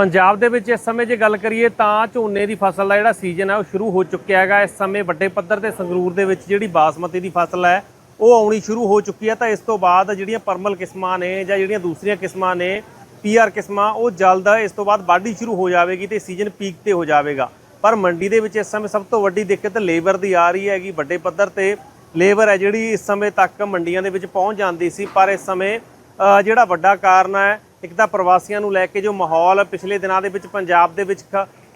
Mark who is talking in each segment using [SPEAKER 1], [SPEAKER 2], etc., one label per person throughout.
[SPEAKER 1] ਪੰਜਾਬ ਦੇ ਵਿੱਚ ਇਸ ਸਮੇਂ ਜੇ ਗੱਲ ਕਰੀਏ ਤਾਂ ਝੋਨੇ ਦੀ ਫਸਲ ਦਾ ਜਿਹੜਾ ਸੀਜ਼ਨ ਹੈ ਉਹ ਸ਼ੁਰੂ ਹੋ ਚੁੱਕਿਆ ਹੈਗਾ। ਇਸ ਸਮੇਂ ਵੱਡੇ ਪੱਧਰ ਤੇ ਸੰਗਰੂਰ ਦੇ ਵਿੱਚ ਜਿਹੜੀ ਬਾਸਮਤੀ ਦੀ ਫਸਲ ਹੈ, ਉਹ ਆਉਣੀ ਸ਼ੁਰੂ ਹੋ ਚੁੱਕੀ ਹੈ। ਤਾਂ ਇਸ ਤੋਂ ਬਾਅਦ ਜਿਹੜੀਆਂ ਪਰਮਲ ਕਿਸਮਾਂ ਨੇ ਜਾਂ ਜਿਹੜੀਆਂ ਦੂਸਰੀਆਂ ਕਿਸਮਾਂ ਨੇ, ਪੀਆਰ ਕਿਸਮਾਂ, ਉਹ ਜਲਦ ਇਸ ਤੋਂ ਬਾਅਦ ਵਾਢੀ ਸ਼ੁਰੂ ਹੋ ਜਾਵੇਗੀ ਤੇ ਸੀਜ਼ਨ ਪੀਕ ਤੇ ਹੋ ਜਾਵੇਗਾ। ਪਰ ਮੰਡੀ ਦੇ ਵਿੱਚ ਇਸ ਸਮੇਂ ਸਭ ਤੋਂ ਵੱਡੀ ਦਿੱਕਤ ਲੇਬਰ ਦੀ ਆ ਰਹੀ ਹੈਗੀ। ਵੱਡੇ ਪੱਧਰ ਤੇ ਲੇਬਰ ਹੈ ਜਿਹੜੀ ਇਸ ਸਮੇਂ ਤੱਕ ਮੰਡੀਆਂ ਦੇ ਵਿੱਚ ਪਹੁੰਚ ਜਾਂਦੀ ਸੀ। ਪਰ ਇਸ ਸਮੇਂ ਜਿਹੜਾ ਵੱਡਾ ਕਾਰਨ ਹੈ ਇੱਕ ਤਾਂ ਪ੍ਰਵਾਸੀਆਂ ਨੂੰ ਲੈ ਕੇ ਜੋ ਮਾਹੌਲ ਪਿਛਲੇ ਦਿਨਾਂ ਦੇ ਵਿੱਚ ਪੰਜਾਬ ਦੇ ਵਿੱਚ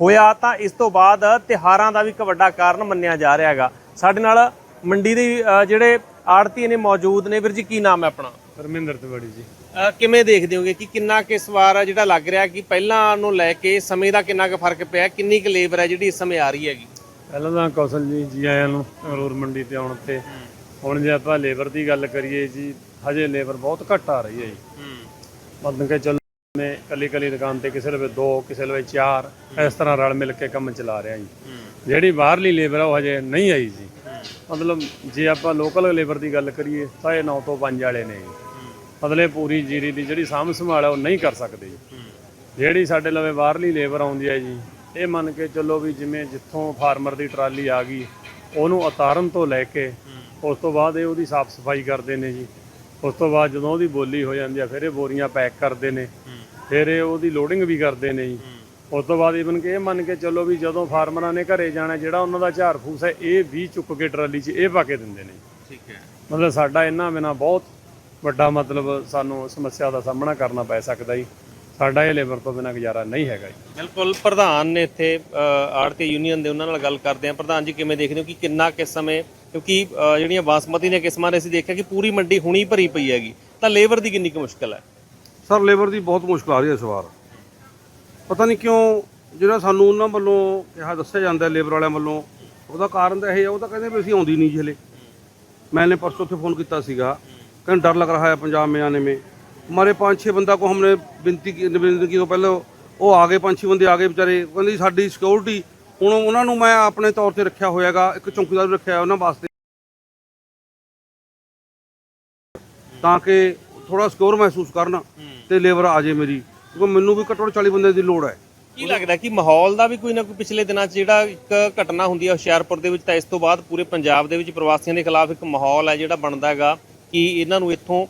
[SPEAKER 1] ਹੋਇਆ ਤਾਂ ਇਸ ਤੋਂ ਬਾਅਦ ਤਿਹਾਰਾਂ ਦਾ ਵੀ ਇੱਕ ਵੱਡਾ ਕਾਰਨ ਮੰਨਿਆ ਜਾ ਰਿਹਾ ਹੈਗਾ। ਸਾਡੇ ਨਾਲ ਮੰਡੀ ਦੇ ਜਿਹੜੇ ਆੜਤੀ ਨੇ ਮੌਜੂਦ ਨੇ ਵੀਰ ਜੀ ਕੀ ਨਾਮ ਹੈ ਆਪਣਾ?
[SPEAKER 2] ਧਰਮਿੰਦਰ ਤਿਵਾੜੀ ਜੀ।
[SPEAKER 1] ਕਿਵੇਂ ਦੇਖਦੇ ਹੋਗੇ ਕਿ ਕਿੰਨਾ ਕੁ ਇਸ ਵਾਰ ਜਿਹੜਾ ਲੱਗ ਰਿਹਾ ਕਿ ਪਹਿਲਾਂ ਨੂੰ ਲੈ ਕੇ ਸਮੇਂ ਦਾ ਕਿੰਨਾ ਕੁ ਫ਼ਰਕ ਪਿਆ ਕਿੰਨੀ ਕੁ ਲੇਬਰ ਹੈ ਜਿਹੜੀ ਇਸ ਸਮੇਂ ਆ ਰਹੀ ਹੈਗੀ?
[SPEAKER 2] ਪਹਿਲਾਂ ਤਾਂ ਕੌਸ਼ਲ ਜੀ ਜੀ ਆਇਆਂ ਨੂੰ ਅੰਗਰੂਰ ਮੰਡੀ ਤੇ ਆਉਣ ਤੇ। ਹੁਣ ਜੇ ਆਪਾਂ ਲੇਬਰ ਦੀ ਗੱਲ ਕਰੀਏ ਜੀ ਹਜੇ ਲੇਬਰ ਬਹੁਤ ਘੱਟ ਆ ਰਹੀ ਹੈ ਜੀ। ਮਤਲਬ ਕਿ ਚੱਲ ਨੇ ਕੱਲੀ ਕੱਲੀ ਦੁਕਾਨ ਤੇ ਕਿਸੇ ਲਵੇ ਦੋ ਕਿਸੇ ਲਵੇ ਚਾਰ ਇਸ ਤਰ੍ਹਾਂ ਰਲ ਮਿਲ ਕੇ ਕੰਮ ਚਲਾ ਰਿਹਾ ਜੀ। ਜਿਹੜੀ ਬਾਹਰਲੀ ਲੇਬਰ ਆ ਉਹ ਹਜੇ ਨਹੀਂ ਆਈ ਜੀ। ਮਤਲਬ ਜੇ ਆਪਾਂ ਲੋਕਲ ਲੇਬਰ ਦੀ ਗੱਲ ਕਰੀਏ ਤਾਂ ਇਹ 9 ਤੋਂ 5 ਵਾਲੇ ਨੇ। ਮਤਲਬ ਪੂਰੀ ਜੀਰੀ ਦੀ ਜਿਹੜੀ ਸਾਂਭ ਸੰਭਾਲ ਹੈ ਉਹ ਨਹੀਂ ਕਰ ਸਕਦੇ। ਜੀ ਜਿਹੜੀ ਸਾਡੇ ਲਵੇ ਬਾਹਰਲੀ ਲੇਬਰ ਆਉਂਦੀ ਹੈ ਜੀ ਇਹ ਮੰਨ ਕੇ ਚੱਲੋ ਵੀ ਜਿਵੇਂ ਜਿੱਥੋਂ ਫਾਰਮਰ ਦੀ ਟਰਾਲੀ ਆ ਗਈ ਉਹਨੂੰ ਉਤਾਰਨ ਤੋਂ ਲੈ ਕੇ ਉਸ ਤੋਂ ਬਾਅਦ ਇਹ ਉਹਦੀ ਸਾਫ਼ ਸਫ਼ਾਈ ਕਰਦੇ ਨੇ ਜੀ। ਉਸ ਤੋਂ ਬਾਅਦ ਜਦੋਂ ਉਹਦੀ ਬੋਲੀ ਹੋ ਜਾਂਦੀ ਆ ਫਿਰ ਇਹ ਬੋਰੀਆਂ ਪੈਕ ਕਰਦੇ ਨੇ। ਫਿਰ ਇਹ ਉਹਦੀ ਲੋਡਿੰਗ ਵੀ ਕਰਦੇ ਨੇ ਜੀ। ਉਸ ਤੋਂ ਬਾਅਦ ਇਵਨ ਕਿ ਇਹ ਮੰਨ ਕੇ ਚੱਲੋ ਵੀ ਜਦੋਂ ਫਾਰਮਰਾਂ ਨੇ ਘਰੇ ਜਾਣਾ ਜਿਹੜਾ ਉਹਨਾਂ ਦਾ ਝਾੜ ਫੂਸ ਹੈ ਇਹ ਵੀ ਚੁੱਕ ਕੇ ਟਰਾਲੀ 'ਚ ਇਹ ਪਾ ਕੇ ਦਿੰਦੇ ਨੇ।
[SPEAKER 1] ਠੀਕ ਹੈ।
[SPEAKER 2] ਮਤਲਬ ਸਾਡਾ ਇਹਨਾਂ ਬਿਨਾਂ ਬਹੁਤ ਵੱਡਾ ਮਤਲਬ ਸਾਨੂੰ ਸਮੱਸਿਆ ਦਾ ਸਾਹਮਣਾ ਕਰਨਾ ਪੈ ਸਕਦਾ ਜੀ। ਸਾਡਾ ਇਹ ਲੇਬਰ ਤੋਂ ਬਿਨਾਂ ਗੁਜ਼ਾਰਾ ਨਹੀਂ ਹੈਗਾ ਜੀ।
[SPEAKER 1] ਬਿਲਕੁਲ ਪ੍ਰਧਾਨ ਨੇ ਇੱਥੇ ਆੜਤੀ ਯੂਨੀਅਨ ਦੇ ਉਹਨਾਂ ਨਾਲ ਗੱਲ ਕਰਦੇ ਆ ਪ੍ਰਧਾਨ ਜੀ ਕਿਵੇਂ ਦੇਖਦੇ ਹੋ ਕਿ ਕਿੰਨਾ ਕਿਸ ਸਮੇਂ ਕਿਉਂਕਿ ਜਿਹੜੀਆਂ ਬਾਸਮਤੀ ਦੀਆਂ ਕਿਸਮਾਂ ਨੇ ਅਸੀਂ ਦੇਖਿਆ ਕਿ ਪੂਰੀ ਮੰਡੀ ਹੁਣੀ ਭਰੀ ਪਈ ਹੈਗੀ। ਤਾਂ ਲੇਬਰ ਦੀ ਕਿੰਨੀ ਕੁ ਮੁਸ਼ਕਲ ਹੈ?
[SPEAKER 3] ਸਰ ਲੇਬਰ ਦੀ ਬਹੁਤ ਮੁਸ਼ਕਲ ਆ ਰਹੀ ਹੈ ਇਸ ਪਤਾ ਨਹੀਂ ਕਿਉਂ ਜਿਹੜਾ ਸਾਨੂੰ ਉਹਨਾਂ ਵੱਲੋਂ ਕਿਹਾ ਦੱਸਿਆ ਜਾਂਦਾ ਲੇਬਰ ਵਾਲਿਆਂ ਵੱਲੋਂ ਉਹਦਾ ਕਾਰਨ ਤਾਂ ਇਹ ਆ ਉਹ ਤਾਂ ਕਹਿੰਦੇ ਵੀ ਅਸੀਂ ਆਉਂਦੀ ਨਹੀਂ ਜੀ ਮੈਂ ਮੈਨੇ ਪਰਸੋਂ ਉੱਥੇ ਫੋਨ ਕੀਤਾ ਸੀਗਾ। ਕਹਿੰਦੇ ਡਰ ਲੱਗ ਰਿਹਾ ਹੈ ਪੰਜਾਬ ਮਿਆਂ ਨੇ ਮੇਂ। हमारे पाँच छः बंदा को हमने विनती की निवेदन की तो पहले ਉਹ ਆ ਗਏ ਪੰਜ ਛੇ ਬੰਦੇ ਆ ਗਏ ਵਿਚਾਰੇ ਕਹਿੰਦੇ ਸਾਡੀ ਸਿਕਿਉਰਿਟੀ ਹੁਣ ਉਹਨਾਂ ਨੂੰ ਮੈਂ ਆਪਣੇ ਤੌਰ ਤੇ ਰੱਖਿਆ ਹੋਇਆਗਾ ਇੱਕ ਚੌਕੀਦਾਰ ਵੀ ਰੱਖਿਆ ਉਹਨਾਂ ਵਾਸਤੇ ਤਾਂ ਕਿ ਥੋੜਾ ਸਿਕਿਉਰ ਮਹਿਸੂਸ ਕਰਨ ਤੇ ਲੇਬਰ ਆ ਜੇ ਮੇਰੀ ਕਿਉਂਕਿ ਮੈਨੂੰ ਵੀ ਘੱਟੋ ਘੱਟ 40 ਬੰਦੇ ਦੀ ਲੋੜ ਹੈ
[SPEAKER 1] ਕੀ ਲੱਗਦਾ ਕਿ ਮਾਹੌਲ ਦਾ ਵੀ ਕੋਈ ਨਾ ਕੋਈ ਪਿਛਲੇ ਦਿਨਾਂ 'ਚ ਜਿਹੜਾ ਇੱਕ ਘਟਨਾ ਹੁੰਦੀ ਹੈ ਹੁਸ਼ਿਆਰਪੁਰ ਦੇ ਵਿੱਚ ਤਾਂ ਇਸ ਤੋਂ ਬਾਅਦ ਪੂਰੇ ਪੰਜਾਬ ਦੇ ਵਿੱਚ ਪ੍ਰਵਾਸੀਆਂ ਦੇ ਖਿਲਾਫ ਇੱਕ ਮਾਹੌਲ ਹੈ ਜਿਹੜਾ ਬਣਦਾ ਹੈਗਾ ਕਿ ਇਹਨਾਂ ਨੂੰ ਇੱਥੋਂ ਅ,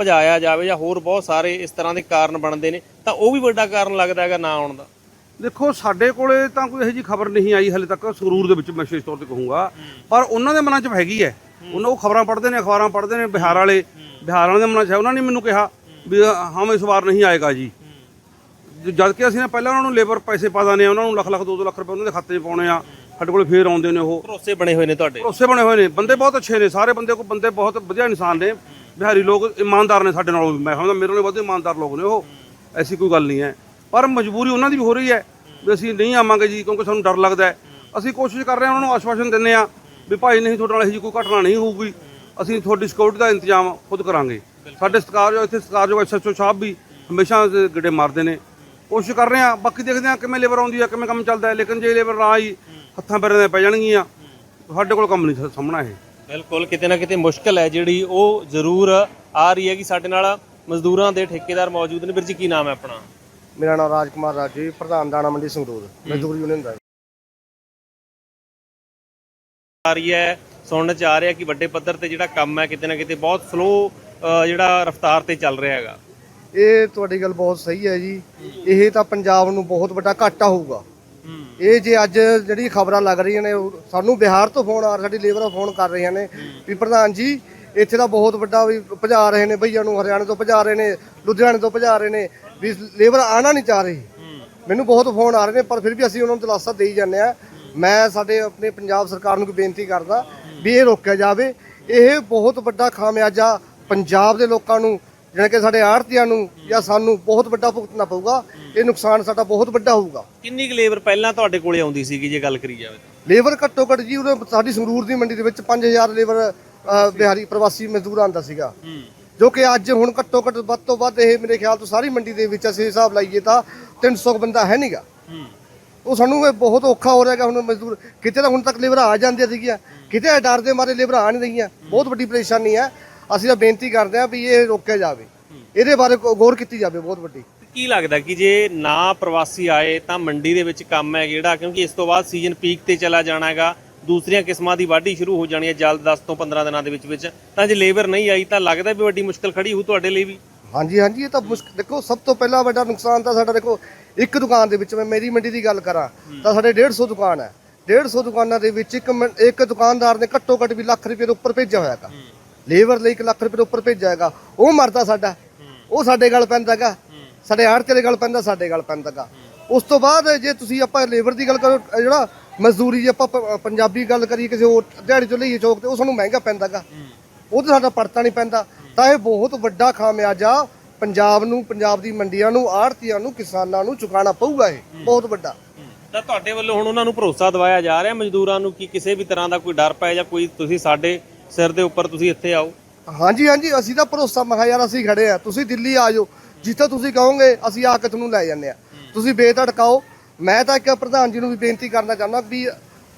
[SPEAKER 1] ਭਜਾਇਆ ਜਾਵੇ ਜਾਂ ਹੋਰ ਬਹੁਤ ਸਾਰੇ ਇਸ ਤਰ੍ਹਾਂ ਦੇ ਕਾਰਨ ਬਣਦੇ ਨੇ ਤਾਂ ਉਹ ਵੀ ਵੱਡਾ ਕਾਰਨ ਲੱਗਦਾ ਹੈਗਾ ਨਾ ਆਉਣ ਦਾ।
[SPEAKER 3] ਦੇਖੋ ਸਾਡੇ ਕੋਲੇ ਤਾਂ ਕੋਈ ਇਹੋ ਜੀ ਖਬਰ ਨਹੀਂ ਆਈ ਹਲੇ ਤੱਕ ਸਰੂਰ ਦੇ ਵਿੱਚ ਮੈਂ ਵਿਸ਼ੇਸ਼ ਤੌਰ ਤੇ ਕਹੂੰਗਾ। ਪਰ ਉਹਨਾਂ ਦੇ ਮਨਾਂ 'ਚ ਹੈਗੀ ਹੈ ਉਹਨਾਂ ਉਹ ਖਬਰਾਂ ਪੜ੍ਹਦੇ ਨੇ ਅਖਬਾਰਾਂ ਪੜ੍ਹਦੇ ਨੇ ਬਿਹਾਰ ਵਾਲੇ ਬਿਹਾਰ ਵਾਲਿਆਂ ਦੇ ਮਨਾਂ 'ਚ ਹੈ। ਉਹਨਾਂ ਨੇ ਮੈਨੂੰ ਕਿਹਾ ਵੀ ਹਮ ਇਸ ਵਾਰ ਨਹੀਂ ਆਏਗਾ ਜੀ। ਜਦ ਕਿ ਅਸੀਂ ਨਾ ਪਹਿਲਾਂ ਉਹਨਾਂ ਨੂੰ ਲੇਬਰ ਪੈਸੇ ਪਾ ਦਾਨੇ ਆ ਉਹਨਾਂ ਨੂੰ ਲੱਖ ਲੱਖ 2-2 ਲੱਖ ਰੁਪਏ ਉਹਨਾਂ ਦੇ ਖਾਤੇ 'ਚ ਪਾਉਣੇ ਆ। ਸਾਡੇ ਕੋਲੇ ਫੇਰ ਆਉਂਦੇ ਨੇ ਉਹ।
[SPEAKER 1] ਭਰੋਸੇ ਬਣੇ ਹੋਏ ਨੇ ਤੁਹਾਡੇ?
[SPEAKER 3] ਭਰੋਸੇ ਬਣੇ ਹੋਏ ਨੇ। ਬੰਦੇ ਬਹੁਤ ਅੱਛੇ ਨੇ। ਸਾਰੇ ਬੰਦੇ ਕੋ ਬੰਦੇ ਬਹੁਤ ਵਧੀਆ ਇਨਸਾਨ ਨੇ। ਬਿਹਾਰੀ ਲੋਕ ਇਮਾਨਦਾਰ ਨੇ ਸਾਡੇ ਨਾਲੋਂ। ਮੈਂ ਸਮਝਦਾ ਮੇਰੇ ਨਾਲੋਂ ਵੱਧ ਇਮਾਨਦਾਰ ਲੋਕ ਨੇ ਉਹ। ਐਸੀ ਕੋਈ ਗੱਲ ਨਹੀਂ ਹੈ। ਪਰ ਮਜਬੂਰੀ ਉਹਨਾਂ ਦੀ ਵੀ ਹੋ ਰਹੀ ਹੈ ਵੀ ਅਸੀਂ ਨਹੀਂ ਆਵਾਂਗੇ ਜੀ ਕਿਉਂਕਿ ਸਾਨੂੰ ਡਰ ਲੱਗਦਾ ਹੈ। ਅਸੀਂ ਕੋਸ਼ਿਸ਼ ਕਰ ਰਹੇ ਹਾਂ ਉਹਨਾਂ ਨੂੰ ਆਸ਼ਵਾਸਨ ਦਿੰਦੇ ਆ ਵੀ ਭਾਈ ਨਹੀਂ ਤੁਹਾਡੇ ਨਾਲ ਇਹੋ ਜਿਹੀ ਕੋਈ ਘਟਨਾ ਨਹੀਂ ਹੋਊਗੀ। ਅਸੀਂ ਤੁਹਾਡੀ ਸਿਕਿਉਰਿਟੀ ਦਾ ਇੰਤਜ਼ਾਮ ਖੁਦ ਕਰਾਂਗੇ। ਸਾਡੇ ਸਤਿਕਾਰਯੋਗ ਇੱਥੇ ਸਤਿਕਾਰਯੋਗ ਐਸਐਚਓ ਸਾਹਿਬ ਵੀ ਹਮੇਸ਼ਾ ਗੜੇ ਮਾਰਦੇ ਨੇ। ਕੋਸ਼ਿਸ਼ ਕਰ ਰਹੇ ਹਾਂ ਬਾਕੀ ਦੇਖਦੇ ਹਾਂ ਕਿਵੇਂ ਲੇਬਰ ਆਉਂਦੀ ਹੈ ਕਿਵੇਂ ਕੰਮ ਚੱਲਦਾ ਹੈ। ਲੇਕਿਨ ਜੇ ਲੇਬਰ ਨਾ ਆਈ ਹੱਥਾਂ ਪੈਰਾਂ ਦੇ ਪੈ ਜਾਣਗੀਆਂ। ਸਾਡੇ ਕੋਲ ਕੰਮ ਨਹੀਂ ਸਾਹਮਣਾ ਇਹ।
[SPEAKER 1] ਬਿਲਕੁਲ ਕਿਤੇ ਨਾ ਕਿਤੇ ਮੁਸ਼ਕਲ ਹੈ ਜਿਹੜੀ ਉਹ ਜ਼ਰੂਰ ਆ ਰਹੀ ਹੈ ਕਿ ਸਾਡੇ ਨਾਲ ਮਜ਼ਦੂਰਾਂ ਦੇ ਠੇਕੇਦਾਰ ਮੌਜੂਦ ਨੇ। ਵੀਰ ਜੀ ਕੀ ਨਾਮ ਹੈ ਆਪਣਾ?
[SPEAKER 4] ਮੇਰਾ ਨਾਮ ਰਾਜਕੁਮਾਰ ਰਾਜੀ ਪ੍ਰਧਾਨ ਦਾਣਾ ਮੰਡੀ ਸੰਗਰੂਰ ਮਜ਼ਦੂਰ ਯੂਨੀਅਨ ਦਾ।
[SPEAKER 1] ਆ ਰਹੀ ਹੈ ਸੁਣਨ ਚ ਆ ਰਿਹਾ ਕਿ ਵੱਡੇ ਪੱਧਰ ਤੇ ਜਿਹੜਾ ਕੰਮ ਹੈ ਕਿਤੇ ਨਾ ਕਿਤੇ ਬਹੁਤ ਸਲੋ ਜਿਹੜਾ ਰਫ਼ਤਾਰ ਤੇ ਚੱਲ ਰਿਹਾ ਹੈਗਾ।
[SPEAKER 4] ਇਹ ਤੁਹਾਡੀ ਗੱਲ ਬਹੁਤ ਸਹੀ ਹੈ ਜੀ। ਇਹ ਤਾਂ ਪੰਜਾਬ ਨੂੰ ਬਹੁਤ ਵੱਡਾ ਘਾਟਾ ਹੋਊਗਾ। ਇਹ ਜੇ ਅੱਜ ਜਿਹੜੀ ਖਬਰਾਂ ਲੱਗ ਰਹੀਆਂ ਨੇ, ਉਹ ਸਾਨੂੰ ਬਿਹਾਰ ਤੋਂ ਫੋਨ ਆ ਰਿਹਾ, ਸਾਡੀ ਲੇਬਰ ਫੋਨ ਕਰ ਰਹੀਆਂ ਨੇ ਵੀ ਪ੍ਰਧਾਨ ਜੀ, ਇੱਥੇ ਤਾਂ ਬਹੁਤ ਵੱਡਾ ਵੀ ਭਜਾ ਰਹੇ ਨੇ ਭਈਆ ਨੂੰ ਹਰਿਆਣੇ ਤੋਂ ਭਜਾ ਰਹੇ ਨੇ, ਲੁਧਿਆਣੇ ਤੋਂ ਭਜਾ ਰਹੇ ਨੇ, ਵੀ ਲੇਬਰ ਆਣਾ ਨਹੀਂ ਚਾਹ ਰਹੀ। ਮੈਨੂੰ ਬਹੁਤ ਫੋਨ ਆ ਰਹੇ ਨੇ, ਪਰ ਫਿਰ ਵੀ ਅਸੀਂ ਉਹਨਾਂ ਨੂੰ ਦਿਲਾਸਾ ਦੇਈ ਜਾਂਦੇ ਆ ਮੈਂ ਸਾਡੇ ਆਪਣੇ ਪੰਜਾਬ ਸਰਕਾਰ ਨੂੰ ਕੋਈ ਬੇਨਤੀ ਕਰਦਾ ਵੀ ਇਹ ਰੋਕਿਆ ਜਾਵੇ। ਇਹ ਬਹੁਤ ਵੱਡਾ ਖਾਮਿਆਜਾ ਪੰਜਾਬ ਦੇ ਲੋਕਾਂ ਨੂੰ ਜਾਣੀ ਕਿ ਸਾਡੇ ਆੜਤੀਆਂ ਨੂੰ ਜਾਂ ਸਾਨੂੰ ਬਹੁਤ ਵੱਡਾ ਭੁਗਤਣਾ ਪਊਗਾ ਇਹ ਨੁਕਸਾਨ ਸਾਡਾ ਬਹੁਤ ਵੱਡਾ ਹੋਊਗਾ।
[SPEAKER 1] ਕਿੰਨੀ ਕੁ ਲੇਬਰ ਪਹਿਲਾਂ ਤੁਹਾਡੇ ਕੋਲੇ ਆਉਂਦੀ ਸੀਗੀ ਜੇ ਗੱਲ ਕਰੀ ਜਾਵੇ ਤਾਂ?
[SPEAKER 4] ਲੇਬਰ ਘੱਟੋ ਘੱਟ ਜੀ ਉਹਦੇ ਸਾਡੀ ਸੰਗਰੂਰ ਦੀ ਮੰਡੀ ਦੇ ਵਿੱਚ 5000 ਲੇਬਰ ਅ, ਬਿਹਾਰੀ ਪ੍ਰਵਾਸੀ ਮਜ਼ਦੂਰ ਆਂਦਾ ਸੀਗਾ। ਜੋ ਕਿ ਅੱਜ ਹੁਣ ਘੱਟੋ ਘੱਟ ਵੱਧ ਤੋਂ ਵੱਧ ਇਹ ਮੇਰੇ ਖਿਆਲ ਤੋਂ ਸਾਰੀ ਮੰਡੀ ਦੇ ਵਿੱਚ ਅਸੀਂ ਹਿਸਾਬ ਲਾਈਏ ਤਾਂ 300 ਬੰਦਾ ਹੈ ਨਹੀਂਗਾ ਉਹ ਸਾਨੂੰ ਇਹ ਬਹੁਤ ਔਖਾ ਹੋ ਰਿਹਾ ਹੈਗਾ ਹੁਣ ਮਜ਼ਦੂਰ ਕਿਤੇ ਤਾਂ ਹੁਣ ਤੱਕ ਲੇਬਰ ਆ ਜਾਂਦੀਆਂ ਸੀਗੀਆਂ ਕਿਤੇ ਡਰ ਦੇ ਮਾਰੇ ਲੇਬਰ ਆ ਨਹੀਂ ਰਹੀਆਂ। ਬਹੁਤ ਵੱਡੀ ਪਰੇਸ਼ਾਨੀ ਹੈ। ਅਸੀਂ ਤਾਂ ਬੇਨਤੀ ਕਰਦੇ ਹਾਂ ਵੀ ਇਹ ਰੋਕਿਆ ਜਾਵੇ। ਇਹਦੇ ਬਾਰੇ ਗੌਰ ਕੀਤੀ ਜਾਵੇ ਬਹੁਤ ਵੱਡੀ।
[SPEAKER 1] ਕੀ ਲੱਗਦਾ ਕਿ ਜੇ ਨਾ ਪ੍ਰਵਾਸੀ ਆਏ ਤਾਂ ਮੰਡੀ ਦੇ ਵਿੱਚ ਕੰਮ ਹੈ ਜਿਹੜਾ ਕਿਉਂਕਿ ਇਸ ਤੋਂ ਬਾਅਦ ਸੀਜ਼ਨ ਪੀਕ ਤੇ ਚਲਾ ਜਾਣਾ ਹੈਗਾ। ਦੂਸਰੀਆਂ ਕਿਸਮਾਂ ਦੀ ਵਾਢੀ ਸ਼ੁਰੂ ਹੋ ਜਾਣੀ ਹੈ ਜਲਦ 10 ਤੋਂ 15 ਦਿਨਾਂ ਦੇ ਵਿੱਚ ਵਿੱਚ। ਤਾਂ ਜੇ ਲੇਬਰ ਨਹੀਂ ਆਈ ਤਾਂ ਲੱਗਦਾ ਵੀ ਵੱਡੀ ਮੁਸ਼ਕਲ ਖੜੀ ਹੋਊ ਤੁਹਾਡੇ ਲਈ ਵੀ?
[SPEAKER 4] ਹਾਂਜੀ ਹਾਂਜੀ ਇਹ ਤਾਂ ਦੇਖੋ ਸਭ ਤੋਂ ਪਹਿਲਾਂ ਵੱਡਾ ਨੁਕਸਾਨ ਤਾਂ ਸਾਡਾ ਦੇਖੋ ਇੱਕ ਦੁਕਾਨ ਦੇ ਵਿੱਚ ਮੈਂ ਮੇਰੀ ਮੰਡੀ ਦੀ ਗੱਲ ਕਰਾਂ ਤਾਂ ਸਾਡੇ 150 ਦੁਕਾਨ ਹੈ। 150 ਦੁਕਾਨਾਂ ਦੇ ਵਿੱਚ ਇੱਕ ਇੱਕ ਦੁਕਾਨਦਾਰ ਨੇ ਘੱਟੋ ਘੱਟ ਵੀ ਲੱਖ ਰੁਪਏ ਦੇ ਉੱਪਰ ਭੇਜਿਆ ਹੋਇਆ ਹੈਗਾ। ਲੇਬਰ ਲਈ 1 ਲੱਖ ਰੁਪਏ ਦੇ ਉੱਪਰ ਭੇਜਿਆ ਹੈਗਾ। ਉਹ ਮਰਦਾ ਸਾਡਾ। ਉਹ ਸਾਡੇ ਗੱਲ ਪੈਂਦਾ ਹੈਗਾ। ਸਾਡੇ ਆੜ੍ਹਤੇ ਦੇ ਗੱਲ ਪੈਂਦਾ, ਸਾਡੇ ਗੱਲ ਪੈਂਦਾ ਹੈਗਾ। ਉਸ ਤੋਂ ਬਾਅਦ ਜੇ ਤੁਸੀਂ ਆਪਾਂ ਲੇਬਰ ਦੀ ਗੱਲ ਕਰੋ ਜਿਹੜਾ ਮਜ਼ਦੂਰੀ ਜੇ ਆਪਾਂ ਪ- ਪੰਜਾਬੀ ਗੱਲ ਕਰੀਏ, ਕਿਸੇ ਹੋਰ ਦਿਹਾੜੀ ਤੋਂ ਲਈਏ ਚੌਕ ਤੇ, ਉਹ ਸਾਨੂੰ ਮਹਿੰਗਾ ਪੈਂਦਾ ਹੈਗਾ। ਉਹ ਤੇ ਸਾਡਾ ਪੜਤਾ ਨਹੀਂ ਪੈਂਦਾ। ਤਾਂ ਇਹ ਬਹੁਤ ਵੱਡਾ ਖਾਮਿਆਜਾ ਪੰਜਾਬ ਨੂੰ, ਪੰਜਾਬ ਦੀ ਮੰਡੀਆਂ ਨੂੰ ਆੜਤੀਆਂ ਨੂੰ, ਕਿਸਾਨਾਂ ਨੂੰ ਚੁਕਾਣਾ ਪਊਗਾ ਇਹ। ਬਹੁਤ ਵੱਡਾ।
[SPEAKER 1] ਤਾਂ ਤੁਹਾਡੇ ਵੱਲੋਂ ਹੁਣ ਉਹਨਾਂ ਨੂੰ ਭਰੋਸਾ ਦਿਵਾਇਆ ਜਾ ਰਿਹਾ ਮਜ਼ਦੂਰਾਂ ਨੂੰ ਕਿ ਕਿਸੇ ਵੀ ਤਰ੍ਹਾਂ ਦਾ ਕੋਈ ਡਰ ਪਏ ਜਾਂ ਕੋਈ ਤੁਸੀਂ ਸਾਡੇ ਸਿਰ ਦੇ ਉੱਪਰ ਤੁਸੀਂ ਇੱਥੇ ਆਓ।
[SPEAKER 4] ਹਾਂਜੀ ਹਾਂਜੀ ਅਸੀਂ ਤਾਂ ਭਰੋਸਾ ਮਹਾ ਯਾਰ ਅਸੀਂ ਖੜੇ ਆ। ਤੁਸੀਂ ਦਿੱਲੀ ਆ ਜਾਓ। ਜਿੱਥੇ ਤੁਸੀਂ ਕਹੋਗੇ ਅਸੀਂ ਆ ਕੇ ਤੁਹਾਨੂੰ ਲੈ ਜਾਂਦੇ ਆ। ਤੁਸੀਂ ਬੇਧੜਕਾਓ। ਮੈਂ ਤਾਂ ਇੱਕ ਪ੍ਰਧਾਨ ਜੀ ਨੂੰ ਵੀ ਬੇਨਤੀ ਕਰਨਾ ਚਾਹੁੰਦਾ ਵੀ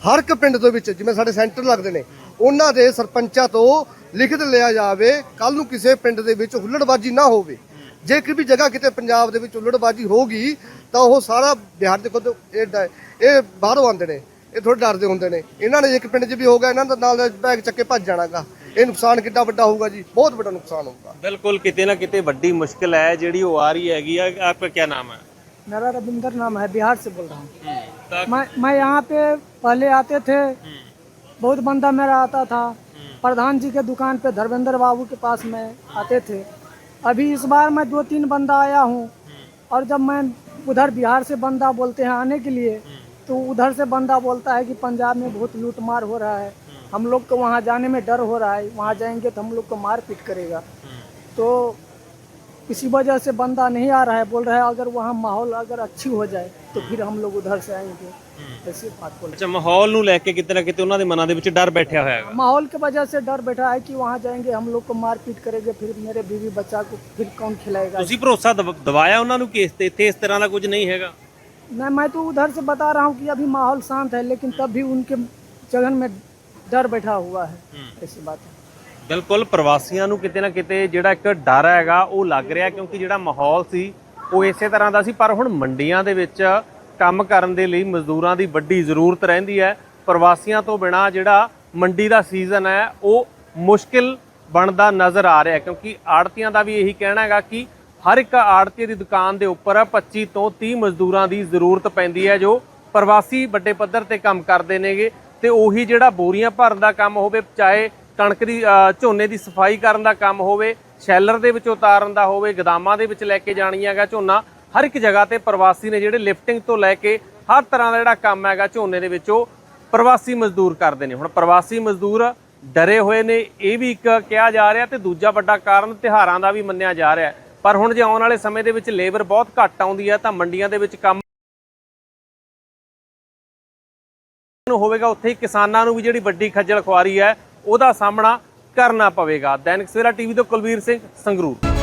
[SPEAKER 4] ਹਰ ਇੱਕ ਪਿੰਡ ਦੇ ਵਿੱਚ ਜਿਵੇਂ ਸਾਡੇ ਸੈਂਟਰ ਲੱਗਦੇ ਨੇ ਉਹਨਾਂ ਦੇ ਸਰਪੰਚਾਂ ਤੋਂ ਲਿਖਤ ਲਿਆ ਜਾਵੇ ਕੱਲ ਨੂੰ ਕਿਸੇ ਪਿੰਡ ਦੇ ਵਿੱਚ ਹੁੱਲੜਬਾਜੀ ਨਾ ਹੋਵੇ। ਜੇ ਕਿ ਵੀ ਜਗ੍ਹਾ ਕਿਤੇ ਪੰਜਾਬ ਦੇ ਵਿੱਚ ਹੁੱਲੜਬਾਜੀ ਹੋਗੀ ਤਾਂ ਉਹ ਸਾਰਾ ਬਿਹਾਰ ਦੇ ਖੁਦ ਇਹ ਇਹ ਬਾਹਰੋਂ ਆਉਂਦੇ ਨੇ। ਇਹ ਥੋੜੇ ਡਰਦੇ ਹੁੰਦੇ ਨੇ ਇਹਨਾਂ ਨੇ ਇੱਕ ਪਿੰਡ 'ਚ ਵੀ ਹੋ ਗਿਆ ਇਹਨਾਂ ਦਾ ਨਾਲ ਬੈਗ ਚੱਕੇ ਭੱਜ ਜਾਣਾਗਾ ਇਹ ਨੁਕਸਾਨ ਕਿੱਡਾ ਵੱਡਾ ਹੋਊਗਾ ਜੀ ਬਹੁਤ ਵੱਡਾ ਨੁਕਸਾਨ ਹੋਊਗਾ
[SPEAKER 1] ਬਿਲਕੁਲ ਕਿਤੇ ਨਾ ਕਿਤੇ ਵੱਡੀ ਮੁਸ਼ਕਲ ਹੈ ਜਿਹੜੀ ਉਹ ਆ ਰਹੀ ਹੈਗੀ ਆ ਆਪਕਾ ਕੀ ਨਾਮ ਹੈ
[SPEAKER 5] मेरा रविंदर नाम है बिहार से बोल रहा हूँ
[SPEAKER 1] ਤਾਂ
[SPEAKER 5] मैं मैं यहाँ पे पहले आते थे बहुत बंदा मेरा आता था प्रधान जी के दुकान पे धर्मेंद्र बाबू के पास में आते थे अभी इस बार मैं दो तीन बंदा आया हूँ और जब मैं उधर बिहार से बंदा बोलते हैं आने के लिए तो उधर से बंदा बोलता है कि पंजाब में बहुत लूट मार हो रहा है हम लोग को वहाँ जाने में डर हो रहा है वहाँ जाएंगे तो हम लोग को मार पीट करेगा तो इसी वजह से बंदा नहीं आ रहा है बोल रहा है अगर वहाँ माहौल अगर अच्छी हो जाए तो फिर हम लोग उधर से आएंगे ऐसी बात बोल
[SPEAKER 1] ਅੱਛਾ ਮਾਹੌਲ ਨੂੰ ਲੈ ਕੇ ਕਿਤੇ ਨਾ ਕਿਤੇ ਉਹਨਾਂ ਦੇ ਮਨਾਂ ਦੇ ਵਿੱਚ ਡਰ ਬੈਠਿਆ ਹੋਇਆ ਹੈਗਾ
[SPEAKER 5] माहौल की वजह से डर बैठा है कि वहाँ जाएंगे हम लोग को मार पीट करेंगे फिर मेरे बीवी बच्चा को फिर कौन खिलाएगा
[SPEAKER 1] ਤੁਸੀਂ ਭਰੋਸਾ ਦਵ- ਦਿਵਾਇਆ ਉਹਨਾਂ ਨੂੰ ਕਿ ਇਸ ਤੇ ਇੱਥੇ ਇਸ ਤਰ੍ਹਾਂ ਦਾ ਕੁਝ नहीं ਹੈਗਾ
[SPEAKER 5] मैं मैं तो उधर से बता रहा हूँ कि अभी माहौल शांत है लेकिन तब भी उनके जगन में डर बैठा हुआ है ऐसी बात है
[SPEAKER 1] ਬਿਲਕੁਲ ਪ੍ਰਵਾਸੀਆਂ ਨੂੰ ਕਿਤੇ ਨਾ ਕਿਤੇ ਜਿਹੜਾ ਇੱਕ ਡਰ ਹੈਗਾ ਉਹ ਲੱਗ ਰਿਹਾ ਕਿਉਂਕਿ ਜਿਹੜਾ ਮਾਹੌਲ ਸੀ ਉਹ ਇਸੇ ਤਰ੍ਹਾਂ ਦਾ ਸੀ ਪਰ ਹੁਣ ਮੰਡੀਆਂ ਦੇ ਵਿੱਚ ਕੰਮ ਕਰਨ ਦੇ ਲਈ ਮਜ਼ਦੂਰਾਂ ਦੀ ਵੱਡੀ ਜ਼ਰੂਰਤ ਰਹਿੰਦੀ ਹੈ ਪ੍ਰਵਾਸੀਆਂ ਤੋਂ ਬਿਨਾ ਜਿਹੜਾ ਮੰਡੀ ਦਾ ਸੀਜ਼ਨ ਹੈ ਉਹ ਮੁਸ਼ਕਿਲ ਬਣਦਾ ਨਜ਼ਰ ਆ ਰਿਹਾ ਕਿਉਂਕਿ ਆੜਤੀਆਂ ਦਾ ਵੀ ਇਹੀ ਕਹਿਣਾ ਹੈਗਾ ਕਿ ਹਰ ਇੱਕ ਆੜਤੀ ਦੀ ਦੁਕਾਨ ਦੇ ਉੱਪਰ 25 ਤੋਂ 30 ਮਜ਼ਦੂਰਾਂ ਦੀ ਜ਼ਰੂਰਤ ਪੈਂਦੀ ਹੈ, ਜੋ ਪ੍ਰਵਾਸੀ ਵੱਡੇ ਪੱਧਰ ਤੇ ਕੰਮ ਕਰਦੇ ਨੇਗੇ ਤੇ ਉਹੀ ਜਿਹੜਾ ਬੋਰੀਆਂ ਭਰਨ ਦਾ ਕੰਮ ਹੋਵੇ, ਚਾਹੇ ਕਣਕ ਦੀ ਝੋਨੇ ਦੀ ਸਫ਼ਾਈ ਕਰਨ ਦਾ ਕੰਮ ਹੋਵੇ, ਸ਼ੈਲਰ ਦੇ ਵਿੱਚ ਉਤਾਰਨ ਦਾ ਹੋਵੇ, ਗਦਾਮਾਂ ਦੇ ਵਿੱਚ ਲੈ ਕੇ ਜਾਣੀ ਹੈਗਾ ਝੋਨਾ, ਹਰ ਇੱਕ ਜਗ੍ਹਾ ਤੇ ਪ੍ਰਵਾਸੀ ਨੇ ਜਿਹੜੇ ਲਿਫਟਿੰਗ ਤੋਂ ਲੈ ਕੇ ਹਰ ਤਰ੍ਹਾਂ ਦਾ ਜਿਹੜਾ ਕੰਮ ਹੈਗਾ ਝੋਨੇ ਦੇ ਵਿੱਚ ਉਹ ਪ੍ਰਵਾਸੀ ਮਜ਼ਦੂਰ ਕਰਦੇ ਨੇ। ਹੁਣ ਪ੍ਰਵਾਸੀ ਮਜ਼ਦੂਰ ਡਰੇ ਹੋਏ ਨੇ, ਇਹ ਵੀ ਇੱਕ ਕਿਹਾ ਜਾ ਰਿਹਾ ਤੇ ਦੂਜਾ ਵੱਡਾ ਕਾਰਨ ਤਿਹਾਰਾਂ ਦਾ ਵੀ ਮੰਨਿਆ ਜਾ ਰਿਹਾ। ਪਰ ਹੁਣ ਜੇ ਆਉਣ ਵਾਲੇ ਸਮੇਂ ਦੇ ਵਿੱਚ ਲੇਬਰ ਬਹੁਤ ਘੱਟ ਆਉਂਦੀ ਹੈ ਤਾਂ ਮੰਡੀਆਂ ਦੇ ਵਿੱਚ ਕੰਮ ਨੂੰ ਹੋਵੇਗਾ। ਉੱਥੇ ਹੀ ਕਿਸਾਨਾਂ ਨੂੰ ਵੀ ਜਿਹੜੀ ਵੱਡੀ ਖੱਜਲ ਖੁਆਰੀ ਹੈ, ਉਹਦਾ ਸਾਹਮਣਾ ਕਰਨਾ ਪਵੇਗਾ। ਦੈਨਿਕ ਸਵੇਰਾ ਟੀਵੀ ਤੋਂ ਕੁਲਵੀਰ ਸਿੰਘ ਸੰਗਰੂਰ।